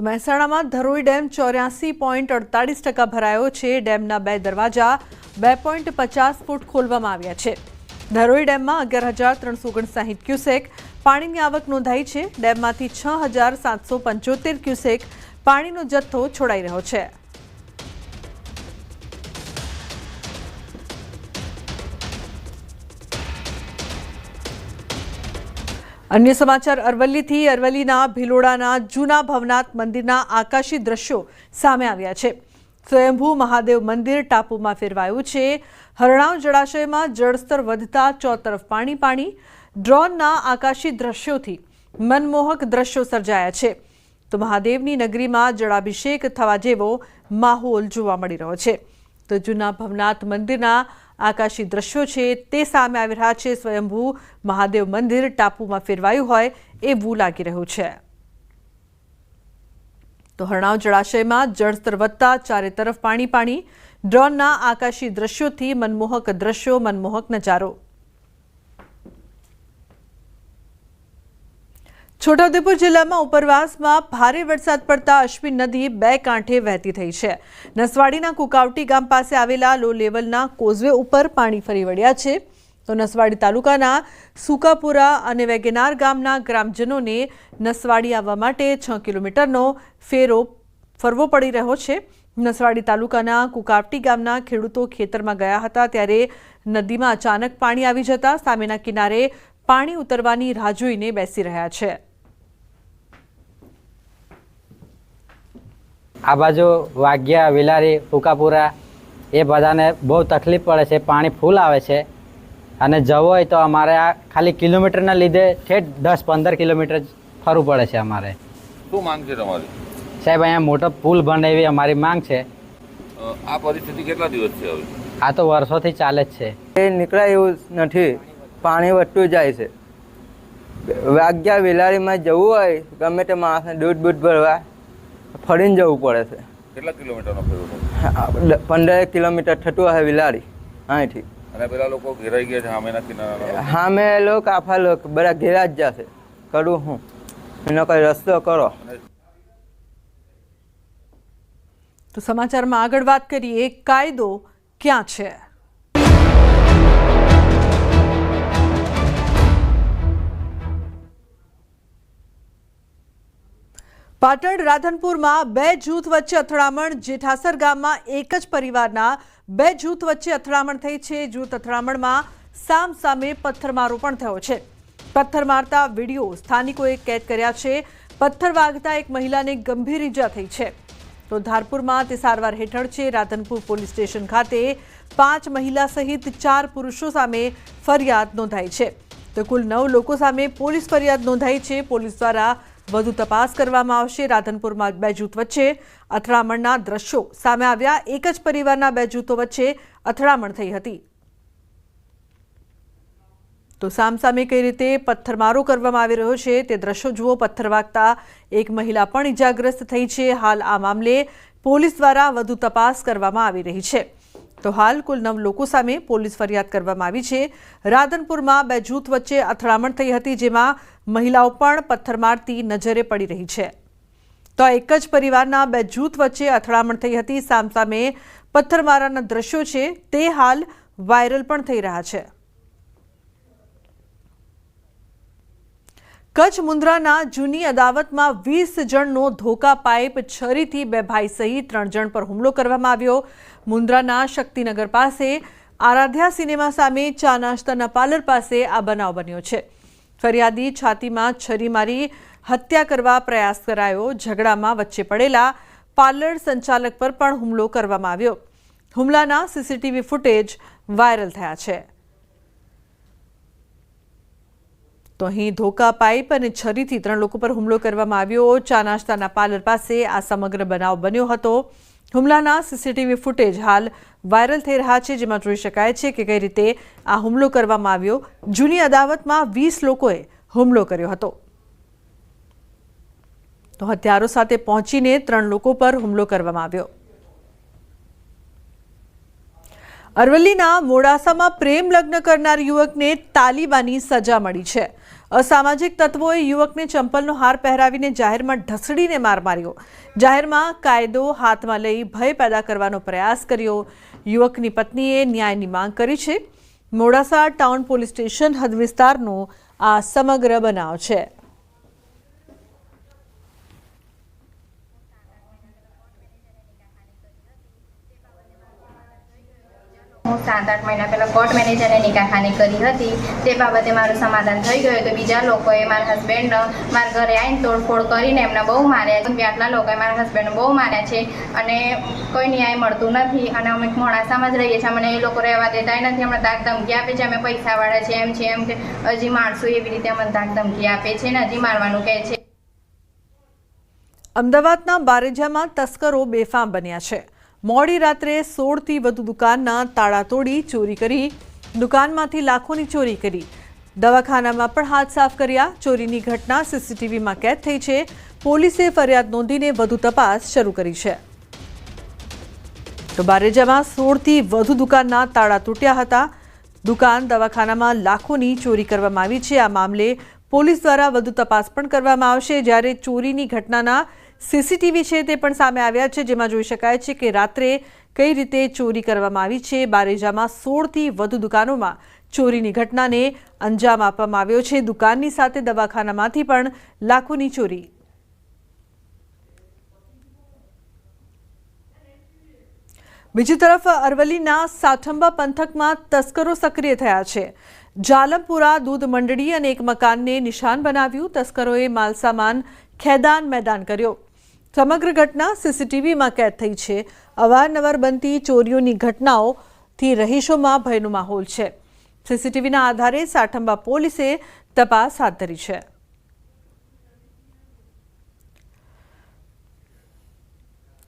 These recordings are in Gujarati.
તો મહેસાણામાં ધરોઈ ડેમ ચોર્યાસી પોઈન્ટ અડતાલીસ ટકા ભરાયો છે. ડેમના બે દરવાજા બે પોઈન્ટ પચાસ ફૂટ ખોલવામાં આવ્યા છે. ધરોઈ ડેમમાં અગિયાર હજાર ત્રણસો ઓગણસાહીઠ ક્યુસેક પાણીની આવક નોંધાઈ છે. ડેમમાંથી છ હજાર સાતસો પંચોતેર ક્યુસેક પાણીનો જથ્થો છોડાઈ રહ્યો છે. અન્ય સમાચાર, અરવલ્લીથી અરવલ્લીના ભિલોડાના જૂના ભવનાથ મંદિરના આકાશી દ્રશ્યો સામે આવ્યા છે. સ્વયંભૂ મહાદેવ મંદિર ટાપુમાં ફેરવાયું છે. હરણાવ જળાશયમાં જળસ્તર વધતા ચોતરફ પાણી પાણી, ડ્રોનના આકાશી દ્રશ્યોથી મનમોહક દ્રશ્યો સર્જાયા છે. તો મહાદેવની નગરીમાં જળાભિષેક થવા જેવો માહોલ જોવા મળી રહ્યો છે. તો જૂના ભવનાથ મંદિરના આકાશી દ્રશ્યો છે, તે સામે આવી રહ્યા છે. સ્વયંભૂ મહાદેવ મંદિર ટાપુમાં ફેરવાયું હોય એવું લાગી રહ્યું છે. તો હરણાવ જળાશયમાં જળસ્તર વધતા ચારે તરફ પાણી પાણી. ડ્રોનના આકાશી દ્રશ્યોથી મનમોહક દ્રશ્યો, મનમોહક નજારો. છોટાઉદેપુર જિલ્લામાં ઉપરવાસમાં ભારે વરસાદ પડતા અશ્વિન નદી બે કાંઠે વહેતી થઈ છે. નસવાડીના કુકાવટી ગામ પાસે આવેલા લો લેવલના કોઝવે ઉપર પાણી ફરી વળ્યા છે. તો નસવાડી તાલુકાના સુકાપુરા અને વેગેનાર ગામના ગ્રામજનોને નસવાડી આવવા માટે છ કિલોમીટરનો ફેરો ફરવો પડી રહ્યો છે. નસવાડી તાલુકાના કુકાવટી ગામના ખેડૂતો ખેતરમાં ગયા હતા ત્યારે નદીમાં અચાનક પાણી આવી જતા સામેના કિનારે પાણી ઉતરવાની રાહ જોઈને બેસી રહ્યા છે. આ બાજુ વાગ્યા વિલારી ફૂકાપુરા એ બધાને બહુ તકલીફ પડે છે પાણી ફૂલ આવે છે. અને જવું હોય તો અમારે આ ખાલી કિલોમીટરના લીધે ઠેઠ દસ પંદર કિલોમીટર ફરવું પડે છે અમારે. શું માંગ છે તમારી? સાહેબ અહીંયા મોટો પુલ બને એવી અમારી માંગ છે. આ પરિસ્થિતિ કેટલા દિવસ છે હવે? આ તો વર્ષોથી ચાલે જ છે. એ નીકળાય એવું નથી. પાણી વધતું જાય છે. વાગ્યા વેલારીમાં જવું હોય ગમે તે માણસને દૂધ બૂધ ભરવા ફરીને જવું પડે છે. કેટલા કિલોમીટરનો ફેરો પંદર કિલોમીટર થતું હશે વિલાડી અહીંથી. અને પેલા લોકો ઘેરાઈ ગયા છે સામેના કિનારા સામે મેં લોક આફા લોક બધા ઘેરા જ જશે. કરું હું. એનો કઈ રસ્તો કરો. તો સમાચારમાં આગળ વાત કરીએ કાયદો ક્યાં છે? પાટણ રાધનપુરમાં બે જૂથ વચ્ચે અથડામણ, જેઠાસર ગામમાં એક જ પરિવારના બે જૂથ વચ્ચે અથડામણ થઈ છે. જૂથ અથડામણમાં સામ સામે પથ્થરમારો પણ થયો છે. પથ્થર મારતા વીડિયો સ્થાનિકોએ કેદ કર્યા છે. પથ્થર વાગતા એક મહિલાને ગંભીર ઈજા થઈ છે. તો ધારપુરમાં તે સારવાર હેઠળ છે. રાધનપુર પોલીસ સ્ટેશન ખાતે પાંચ મહિલા સહિત ચાર પુરુષો સામે ફરિયાદ નોંધાઈ છે. તો કુલ નવ લોકો સામે પોલીસ ફરિયાદ નોંધાઈ છે. પોલીસ દ્વારા વધુ તપાસ કરવામાં આવશે. રાધનપુરમાં બે જૂથ વચ્ચે અથડામણના દ્રશ્યો સામે આવ્યા. એક જ પરિવારના બે જૂથો વચ્ચે અથડામણ થઈ હતી. તો સામસામે કઈ રીતે પથ્થરમારો કરવામાં આવી રહ્યો છે તે દ્રશ્યો જુઓ. પથ્થર વાગતા એક મહિલા પણ ઇજાગ્રસ્ત થઈ છે. હાલ આ મામલે પોલીસ દ્વારા વધુ તપાસ કરવામાં આવી રહી છે. તો હાલ કુલ નવ લોકો સામે પોલીસ ફરિયાદ કરવામાં આવી છે. રાધનપુરમાં બે જૂથ વચ્ચે અથડામણ થઈ હતી જેમાં મહિલાઓ પણ પથ્થર મારતી નજરે પડી રહી છે. તો એક જ પરિવારના બે જૂથ વચ્ચે અથડામણ થઈ હતી. સામસામે પથ્થરમારાના દ્રશ્યો છે. તે હાલ વાયરલ પણ થઈ રહ્યા છે. કચ્છ મુન્દ્રાના જૂની અદાવતમાં વીસ જણનો ધોકા પાઇપ છરીથી બે ભાઈ સહિત ત્રણ જણ પર હુમલો કરવામાં આવ્યો. મુન્દ્રાના શક્તિનગર પાસે આરાધ્યા સિનેમા સામે ચા નાસ્તાના પાર્લર પાસે આ બનાવ બન્યો છે. ફરિયાદી છાતીમાં છરી મારી હત્યા કરવા પ્રયાસ કરાયો. ઝઘડામાં વચ્ચે પડેલા પાર્લર સંચાલક પર પણ હુમલો કરવામાં આવ્યો. હુમલાના સીસીટીવી ફૂટેજ વાયરલ થયા છે. તો અહીં ધોકા પાઇપ અને છરીથી ત્રણ લોકો પર હુમલો કરવામાં આવ્યો. ચા નાસ્તાના પાર્લર પાસે આ સમગ્ર બનાવ બન્યો હતો. હુમલાના સીસીટીવી ફૂટેજ હાલ વાયરલ થઈ રહ્યા છે, જેમાં જોઈ શકાય છે કે કઈ રીતે આ હુમલો કરવામાં આવ્યો. જૂની અદાવતમાં વીસ લોકોએ હુમલો કર્યો હતો. તો હથિયારો સાથે પહોંચીને ત્રણ લોકો પર હુમલો કરવામાં આવ્યો. અરવલ્લીના મોડાસામાં પ્રેમ લગ્ન કરનાર યુવકને તાલિબાની સજા મળી છે. અસામાજિક તત્વોએ યુવકને ચંપલનો હાર પહેરાવીને જાહેરમાં ઢસડીને માર માર્યો. જાહેરમાં કાયદો હાથમાં લઈ ભય પેદા કરવાનો પ્રયાસ કર્યો. યુવકની પત્નીએ ન્યાયની માંગ કરી છે. મોડાસા ટાઉન પોલીસ સ્ટેશન હદ વિસ્તારનો આ સમગ્ર બનાવ છે. હું સાત, આઠ મહિના પહેલાં કોર્ટ મેનેજરને નિકાહખાની કરી હતી. તે બાબતે મારું સમાધાન થઈ ગયું તો બીજા લોકોએ મારા હસબન્ડ મારા ઘરે આવીને તોડફોડ કરીને એમને બહુ માર્યા છે. આટલા લોકોએ મારા હસબન્ડને બહુ માર્યા છે અને કોઈ ન્યાય મળતું નથી અને અમે મોડાસામાં જ રહીએ છીએ. અમને એ લોકો રહેવા દેતા નથી. અમને દાગ ધમકી આપે છે. અમે પૈસાવાળા છે એમ છે, એમ કે હજી મારશું એવી રીતે અમને દાગ ધમકી આપે છે ને હજી મારવાનું કહે છે. અમદાવાદના બારેજામાં તસ્કરો બેફામ બન્યા છે. મોડી રાત્રે સોળથી વધુ દુકાનના તાળા તોડી ચોરી કરી, દુકાનમાંથી લાખોની ચોરી કરી. દવાખાનામાં પણ હાથ સાફ કર્યા. ચોરીની ઘટના સીસીટીવીમાં કેદ થઈ છે. પોલીસે ફરિયાદ નોંધીને વધુ તપાસ શરૂ કરી છે. તો બારેજામાં સોળથી વધુ દુકાનના તાળા તૂટ્યા હતા. દુકાન, દવાખાનામાં લાખોની ચોરી કરવામાં આવી છે. આ મામલે પોલીસ દ્વારા વધુ તપાસ પણ કરવામાં આવશે. જ્યારે ચોરીની ઘટનાના સીસીટીવી છે તે પણ સામે આવ્યા છે, જેમાં જોઈ શકાય છે કે રાત્રે કઈ રીતે ચોરી કરવામાં આવી છે. બારેજામાં સોળથી વધુ દુકાનોમાં ચોરીની ઘટનાને અંજામ આપવામાં આવ્યો છે. દુકાનની સાથે દવાખાનામાંથી પણ લાખોની ચોરી. બીજી તરફ અરવલ્લીના સાઠંબા પંથકમાં તસ્કરો સક્રિય થયા છે. જાલમપુરા દૂધ મંડળી અને એક મકાનને નિશાન બનાવ્યું. તસ્કરોએ માલસામાન ખેદાન મેદાન કર્યો. સમગ્ર ઘટના સીસીટીવીમાં કેદ થઈ છે. અવારનવાર બનતી ચોરીઓની ઘટનાઓથી રહીશોમાં ભયનો માહોલ છે. સીસીટીવીના આધારે સાઠંબા પોલીસે તપાસ હાથ ધરી છે.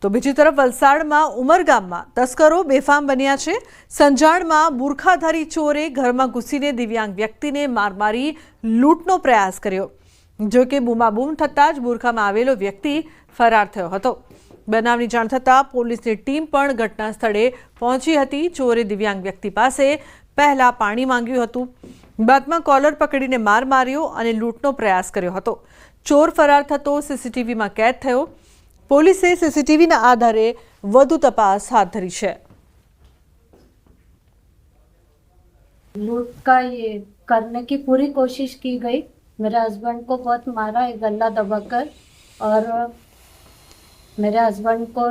તો બીજી તરફ વલસાડમાં ઉમરગામમાં તસ્કરો બેફામ બન્યા છે. સંજાણમાં બુરખાધારી ચોરે ઘરમાં ઘૂસીને દિવ્યાંગ વ્યક્તિને માર મારી લૂંટનો પ્રયાસ કર્યો. જો કે બૂમાબૂમ થતાં જ બુરખામાં આવેલો વ્યક્તિ ફરાર થયો હતો બનાવની જાણ થતાં પોલીસની ટીમ પણ ઘટના સ્થળે પહોંચી હતી ચોરે દિવ્યાંગ વ્યક્તિ પાસે પહેલા પાણી માંગ્યું હતું બાદમાં કોલર પકડીને માર માર્યો અને લૂંટનો પ્રયાસ કર્યો હતો ચોર ફરાર થતો સીસીટીવીમાં કેદ થયો પોલીસે સીસીટીવીના આધારે વધુ તપાસ હાથ ધરી છે लूट का ये करने की पूरी कोशिश की गई मेरे हस्बैंड को बहुत मारा है गला दबाकर और मेरे हस्बैंड को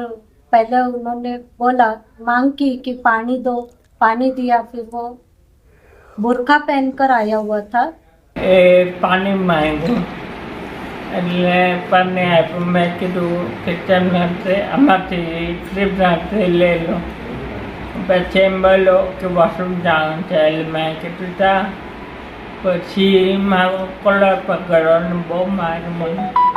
पहले उन्होंने बोला मांग की कि पानी दो पानी दिया फिर वो बुरखा पहनकर आया हुआ था એ પાણી માંગ્યું એટલે પાણી આપ્યું મેં કીધું કિચનમાંથી આમાંથી ફ્રીજમાંથી લઈ લો પછી એમ બોલો કે વોશરૂમ જવાનું છે એટલે મેં કીધું તા પછી મારો કલર પકડવાનો બહુ માર મને.